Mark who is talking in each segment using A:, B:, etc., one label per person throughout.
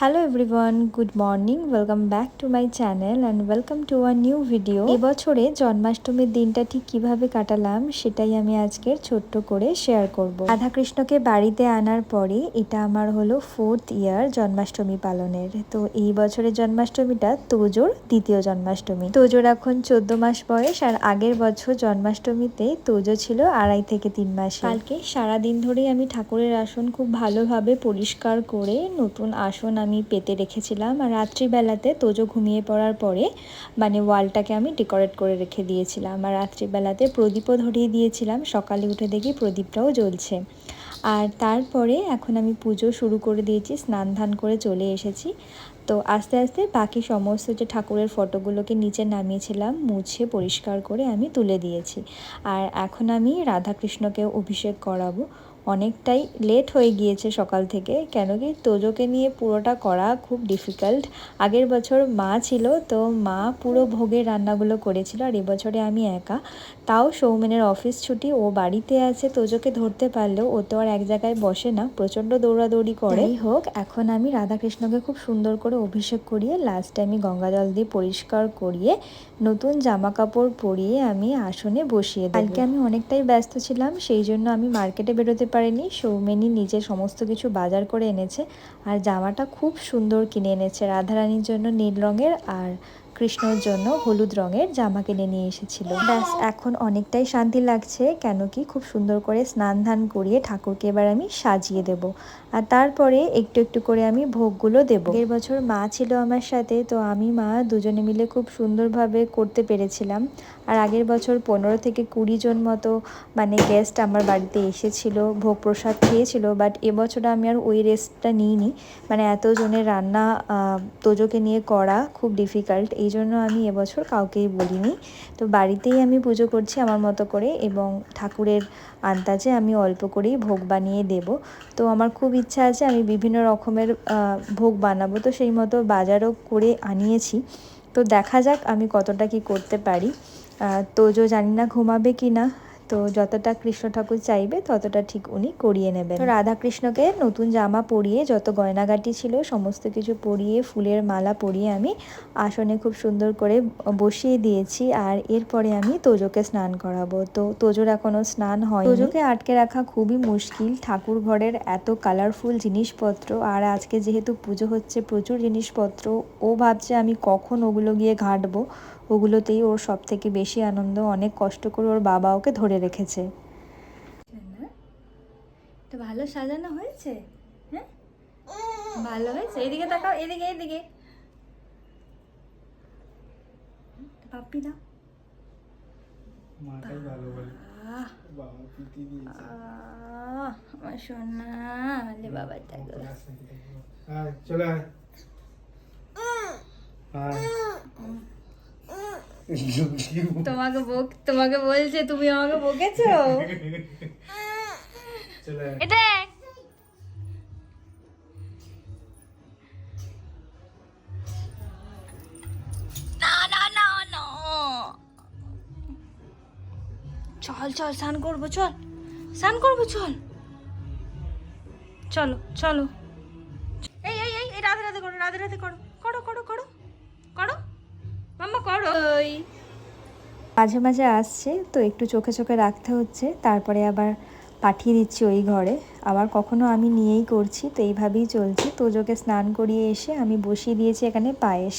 A: Hello everyone good morning welcome back to my channel and welcome to a new video এবছরে জন্মাষ্টমীর দিনটা ঠিক কীভাবে কাটালাম সেটাই আমি আজকের ছোট্ট করে শেয়ার করব। রাধাকৃষ্ণকে বাড়িতে আনার পরে এটা আমার হলো ফোর্থ ইয়ার জন্মাষ্টমী পালনের। তো এই বছরের জন্মাষ্টমীটা তোজোর দ্বিতীয় জন্মাষ্টমী। তোজোর এখন চোদ্দ মাস বয়স আর আগের বছর জন্মাষ্টমীতে তোজো ছিল আড়াই থেকে তিন মাস কালকে সারাদিন ধরেই আমি ঠাকুরের আসন খুব ভালোভাবে পরিষ্কার করে নতুন আসন আমি পেতে রেখেছিলাম আর রাত্রিবেলাতে তোজো ঘুমিয়ে পড়ার পরে মানে ওয়ালটাকে আমি ডেকোরেট করে রেখে দিয়েছিলাম। আর রাত্রিবেলাতে প্রদীপও ধরিয়ে দিয়েছিলাম। সকালে উঠে দেখি প্রদীপটাও জ্বলছে। আর তারপরে এখন আমি পুজো শুরু করে দিয়েছি, স্নান ধান করে চলে এসেছি। তো আস্তে আস্তে বাকি সমস্ত যে ঠাকুরের ফটোগুলোকে নিচে নামিয়েছিলাম, মুছে পরিষ্কার করে আমি তুলে দিয়েছি। আর এখন আমি রাধাকৃষ্ণকে অভিষেক করাবো। অনেকটাই লেট হয়ে গিয়েছে সকাল থেকে কেন কি তোজোকে নিয়ে পুরোটা করা খুব ডিফিকাল্ট আগের বছর মা ছিল তো মা পুরো ভোগের রান্নাগুলো করেছিল আর এবছরে আমি একা। তাও সৌমেনের অফিস ছুটি ও বাড়িতে আছে তোজোকে ধরতে পারলেও ও তো আর এক জায়গায় বসে না প্রচণ্ড দৌড়াদৌড়ি করে। হোক এখন আমি রাধাকৃষ্ণকে খুব সুন্দর করে অভিষেক করিয়ে লাস্টে আমি গঙ্গা জল দিয়ে পরিষ্কার করিয়ে নতুন জামা কাপড় পরিয়ে আমি আসনে বসিয়ে দিই কালকে আমি অনেকটাই ব্যস্ত ছিলাম সেই জন্য আমি মার্কেটে বেরোতে পারিনি। সৌমেনি নিজে সমস্ত কিছু বাজার করে এনেছে আর জামাটা খুব সুন্দর কিনে এনেছে। রাধারানীর জন্য নীল রঙের আর কৃষ্ণর জন্য হলুদ রঙের জামা কিনে নিয়ে এসেছিল। ব্যাস, এখন অনেকটাই শান্তি লাগছে, কেন কি খুব সুন্দর করে স্নান ধান করিয়ে ঠাকুরকে এবার আমি সাজিয়ে দেব। আর তারপরে একটু একটু করে আমি ভোগগুলো দেব। এর বছর মা ছিল আমার সাথে, তো আমি মা দুজনে মিলে খুব সুন্দরভাবে করতে পেরেছিলাম। আর আগের বছর পনেরো থেকে কুড়ি জন মতো মানে গেস্ট আমার বাড়িতে এসেছিল, ভোগ প্রসাদ খেয়েছিল বাট এবছর আমি আর ওই রেস্টটা নিইনি। মানে এতজনের রান্না তোজোকে নিয়ে করা খুব ডিফিকাল্ট এই জন্য আমি এবছর কাউকেই বলিনি। তো বাড়িতেই আমি পুজো করছি আমার মতো করে এবং ঠাকুরের আন্দাজে আমি অল্প করেই ভোগ বানিয়ে দেব। তো আমার খুব ইচ্ছা আছে আমি বিভিন্ন রকমের ভোগ বানাবো, তো সেই মতো বাজারও করে আনিয়েছি। তো দেখা যাক আমি কতটা কি করতে পারি। তোজো জানি না ঘুমাবে কি না। তো যতটা কৃষ্ণ ঠাকুর চাইবে, ততটা ঠিক উনি করিয়ে নেবেন। রাধাকৃষ্ণকে নতুন জামা পরিয়ে, যত গয়নাগাটি ছিল, সমস্ত কিছু পরিয়ে, ফুলের মালা পরিয়ে আমি আসনে খুব সুন্দর করে বসিয়ে দিয়েছি। আর এরপরে আমি তোজোকে স্নান করাবো। তো তোজোর এখনও স্নান হয় তোজোকে আটকে রাখা খুবই মুশকিল। ঠাকুর ঘরের এত কালারফুল জিনিসপত্র। আর আজকে যেহেতু পুজো হচ্ছে, প্রচুর জিনিসপত্র। ও ভাবছে আমি কখন ওগুলো গিয়ে ঘাঁটবো। ওগুলোতেই ওর সব থেকে বেশি আনন্দ অনেক কষ্ট করে ওর বাবা ওকে ধরে রেখেছে। তো ভালো সাজানো হয়েছে? হ্যাঁ? ভালো হয়েছে? এদিকে তাকাও এদিকে এদিকে। পাপ্পি দাও।
B: মাটাই ভালো বলে। বাবা পিটি দিয়েছে।
A: আমার সোনা লে বাবা দেখো
B: চলে আয়। আয়।
A: তোমাকে বক তোমাকে বলছে তুমি আমাকে বকেছো? এটা না না না না। চল চল স্নান করব চল। স্নান করব চল। চলো চলো। এই এই এই রাধে রাধে করো রাধে রাধে করো। মাঝে মাঝে আসছে, তো একটু চোখে চোখে রাখতে হচ্ছে। তারপরে আবার পাঠিয়ে দিচ্ছি ওই ঘরে। আবার কখনো আমি নিয়েই করছি, তো এইভাবেই চলছি। তোজোকে স্নান করিয়ে এসে আমি বসিয়ে দিয়েছি এখানে পায়েস।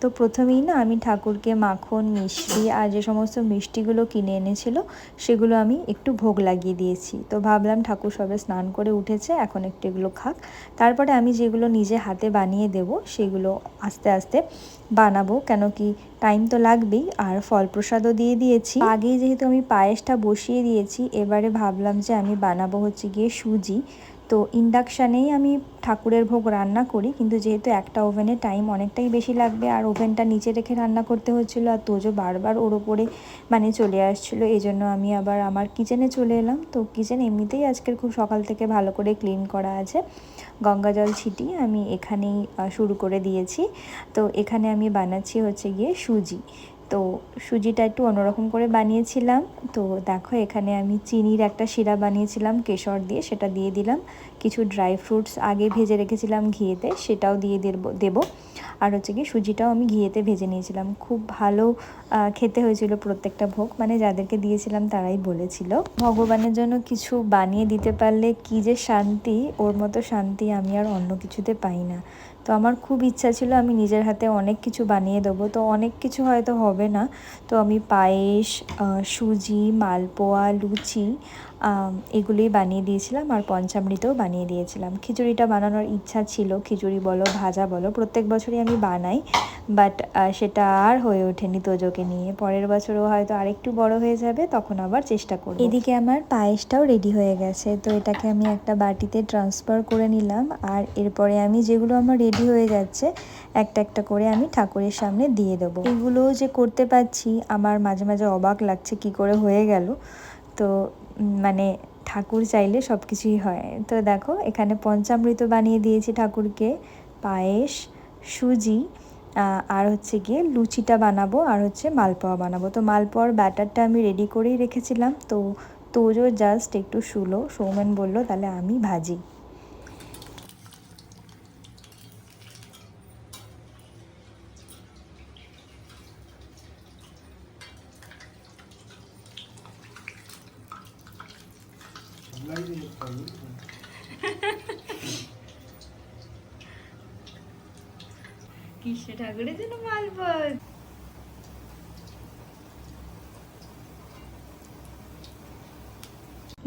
A: তো প্রথমেই না আমি ঠাকুরকে মাখন, মিষ্টি আর যে সমস্ত মিষ্টিগুলো কিনে এনেছিল, সেগুলো আমি একটু ভোগ লাগিয়ে দিয়েছি। তো ভাবলাম ঠাকুর সবে স্নান করে উঠেছে, এখন একটু এগুলো খাক। তারপরে আমি যেগুলো নিজে হাতে বানিয়ে দেব, সেগুলো আস্তে আস্তে বানাবো। কেন কি টাইম তো লাগবেই, আর ফল প্রসাদও দিয়ে দিয়েছি। আগেই যেহেতু আমি পায়েসটা বসিয়ে দিয়েছি, এবারে ভাবলাম যে আমি বানাবো হচ্ছে গিয়ে সুজি। তো ইন্ডাকশানেই আমি ঠাকুরের ভোগ রান্না করি, কিন্তু যেহেতু একটা ওভেনে টাইম অনেকটাই বেশি লাগবে, আর ওভেনটা নিচে রেখে রান্না করতে হচ্ছিল, আর তোজো বারবার ওর ওপরে মানে চলে আসছিল এই জন্য আমি আবার আমার কিচেনে চলে এলাম। তো কিচেন এমনিতেই আজকের খুব সকাল থেকে ভালো করে ক্লিন করা আছে। গঙ্গা জল ছিটিয়ে আমি এখানেই শুরু করে দিয়েছি। তো এখানে আমি বানাচ্ছি হচ্ছে গিয়ে সুজি। তো সুজিটা একটু অন্যরকম করে বানিয়েছিলাম। তো দেখো, এখানে আমি চিনির একটা শিরা বানিয়েছিলাম, কেশর দিয়ে সেটা দিয়ে দিলাম। কিছু ড্রাই ফ্রুটস আগে ভেজে রেখেছিলাম ঘিয়েতে, সেটাও দিয়ে দেব আর হচ্ছে কি, সুজিটাও আমি ঘিয়েতে ভেজে নিয়েছিলাম। খুব ভালো খেতে হয়েছিল প্রত্যেকটা ভোগ। মানে যাদেরকে দিয়েছিলাম তারাই বলেছিল। ভগবানের জন্য কিছু বানিয়ে দিতে পারলে কি যে শান্তি, ওর মতো শান্তি আমি আর অন্য কিছুতে পাই না। তো আমার খুব ইচ্ছা ছিল আমি নিজের হাতে অনেক কিছু বানিয়ে দেবো। তো অনেক কিছু হয়তো হবে না। তো আমি পায়েস সুজি, মালপোয়া, লুচি এগুলোই বানিয়ে দিয়েছিলাম আর পঞ্চামৃতও বানিয়ে দিয়েছিলাম। খিচুড়িটা বানানোর ইচ্ছা ছিল, খিচুড়ি বলো, ভাজা বলো, প্রত্যেক বছরই আমি বানাই বাট সেটা আর হয়ে ওঠেনি তোজোকে নিয়ে। পরের বছরও হয়তো আরেকটু বড় হয়ে যাবে, তখন আবার চেষ্টা করব। এদিকে আমার পায়েসটাও রেডি হয়ে গেছে, তো এটাকে আমি একটা বাটিতে ট্রান্সফার করে নিলাম আর এরপরে আমি যেগুলো আমার রেডি হয়ে যাচ্ছে, একটা একটা করে আমি ঠাকুরের সামনে দিয়ে দেবো। এগুলো যে করতে পারছি, আমার মাঝে মাঝে অবাক লাগছে কি করে হয়ে গেল। তো মানে ঠাকুর চাইলে সব কিছুই হয়। তো দেখো, এখানে পঞ্চামৃত বানিয়ে দিয়েছি ঠাকুরকে, পায়েস, সুজি আর হচ্ছে গিয়ে লুচিটা বানাবো, আর হচ্ছে মালপোয়া বানাবো। তো মালপোয়ার ব্যাটারটা আমি রেডি করেই রেখেছিলাম। তো তোজো জাস্ট একটু শুলো। সৌমেন বলল, তাহলে আমি ভাজি
B: লাইনে খাবি।
A: কৃষ্ণ ঠাকুরের জন্য মালপোয়া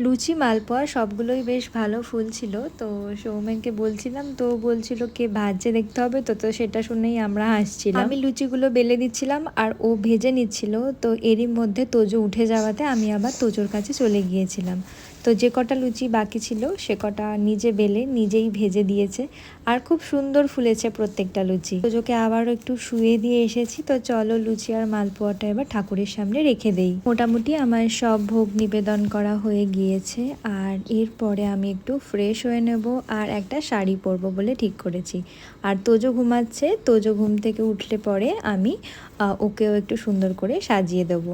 A: লুচি মালপোয়া সবগুলোই বেশ ভালো ফুল ছিল। তো সৌমেনকে বলছিলাম তো বলছিল কে ভাজছে দেখতে হবে? তো তো সেটা শুনেই আমরা হাসছিলাম। আমি লুচিগুলো বেলে দিচ্ছিলাম আর ও ভেজে নিচ্ছিল। তো এরই মধ্যে তোজো উঠে যাওয়াতে আমি আবার তোজোর কাছে চলে গিয়েছিলাম। তো যে কটা লুচি বাকি ছিল, সে কটা নিজে বেলে, নিজেই ভেজে দিয়েছে। আর খুব সুন্দর ফুলেছে প্রত্যেকটা লুচি। তোজোকে আবারও একটু শুয়ে দিয়ে এসেছি, তো চলো লুচি আর মালপোয়াটা এবার ঠাকুরের সামনে রেখে দেই। মোটামুটি আমার সব ভোগ নিবেদন করা হয়ে গিয়েছে, আর এরপরে আমি একটু ফ্রেশ হয়ে নেব আর একটা শাড়ি পরবো বলে ঠিক করেছি। আর তোজো ঘুমাচ্ছে, তোজো ঘুম থেকে উঠলে পরে আমি ওকেও একটু সুন্দর করে সাজিয়ে দেবো।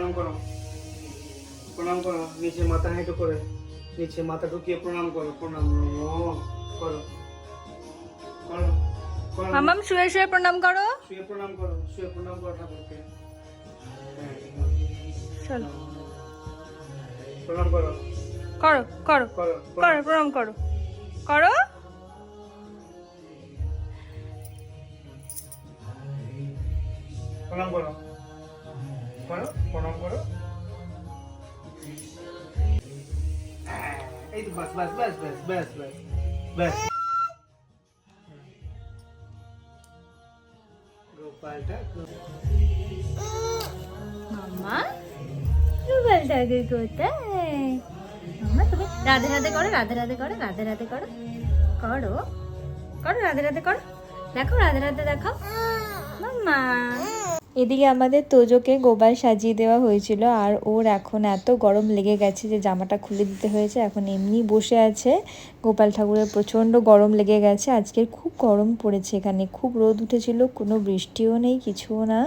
B: প্রণাম করো। প্রণাম করো। নিচে মাথা হেঁটু করে। নিচে মাথা ঢুকিয়ে প্রণাম করো। প্রণাম করো। করো।
A: মামাম শুয়ে শুয়ে প্রণাম করো।
B: শুয়ে প্রণাম করো। শুয়ে প্রণাম করো ঠাকুরকে।
A: চলো।
B: প্রণাম করো।
A: করো করো।
B: করো
A: প্রণাম করো। করো।
B: প্রণাম করো। বাস বাস বাস বাস
C: কোথায়? মাম্মা তুমি রাধে রাধে করো, রাধে রাধে করো, রাধে রাধে করো। করো করো, রাধে রাধে করো। দেখো, রাধে রাধে দেখাও মাম্মা
A: এদিকে আমাদের তোজোকে গোপাল সাজিয়ে দেওয়া হয়েছিল, আর ওর এখন এত গরম লেগে গেছে যে জামাটা খুলে দিতে হয়েছে। এখন এমনি বসে আছে। গোপাল ঠাকুরের প্রচণ্ড গরম লেগে গেছে। আজকের খুব গরম পড়েছে এখানে। খুব রোদ উঠেছিল, কোনো বৃষ্টিও নেই, কিছুও না।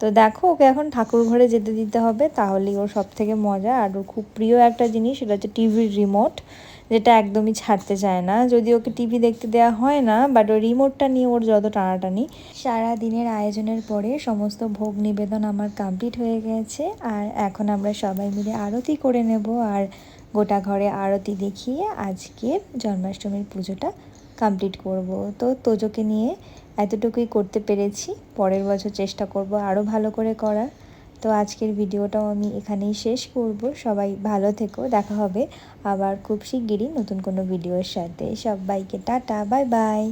A: তো দেখো, ওকে এখন ঠাকুর ঘরে যেতে দিতে হবে। তাহলেই ওর সব থেকে মজা। আর ওর খুব প্রিয় একটা জিনিস, সেটা হচ্ছে টিভির রিমোট যেটা একদমই ছাড়তে চায় না। যদি ওকে টিভি দেখতে দেওয়া হয় না বাট ওই রিমোটটা নিয়ে ওর যত টানাটানি। সারা দিনের আয়োজনের পরে সমস্ত ভোগ নিবেদন আমার কমপ্লিট হয়ে গেছে। আর এখন আমরা সবাই মিলে আরতি করে নেব। আর গোটা ঘরে আরতি দেখিয়ে আজকে জন্মাষ্টমীর পুজোটা কমপ্লিট করব। তো তোজোকে নিয়ে এতটুকুই করতে পেরেছি। পরের বছর চেষ্টা করব আরও ভালো করে করার। তো আজকের ভিডিওটাও আমি এখানেই শেষ করব। সবাই ভালো থেকো, দেখা হবে আবার খুব শিগগিরই নতুন কোনো ভিডিওর সাথে। সব বাইকে টাটা, বাই বাই।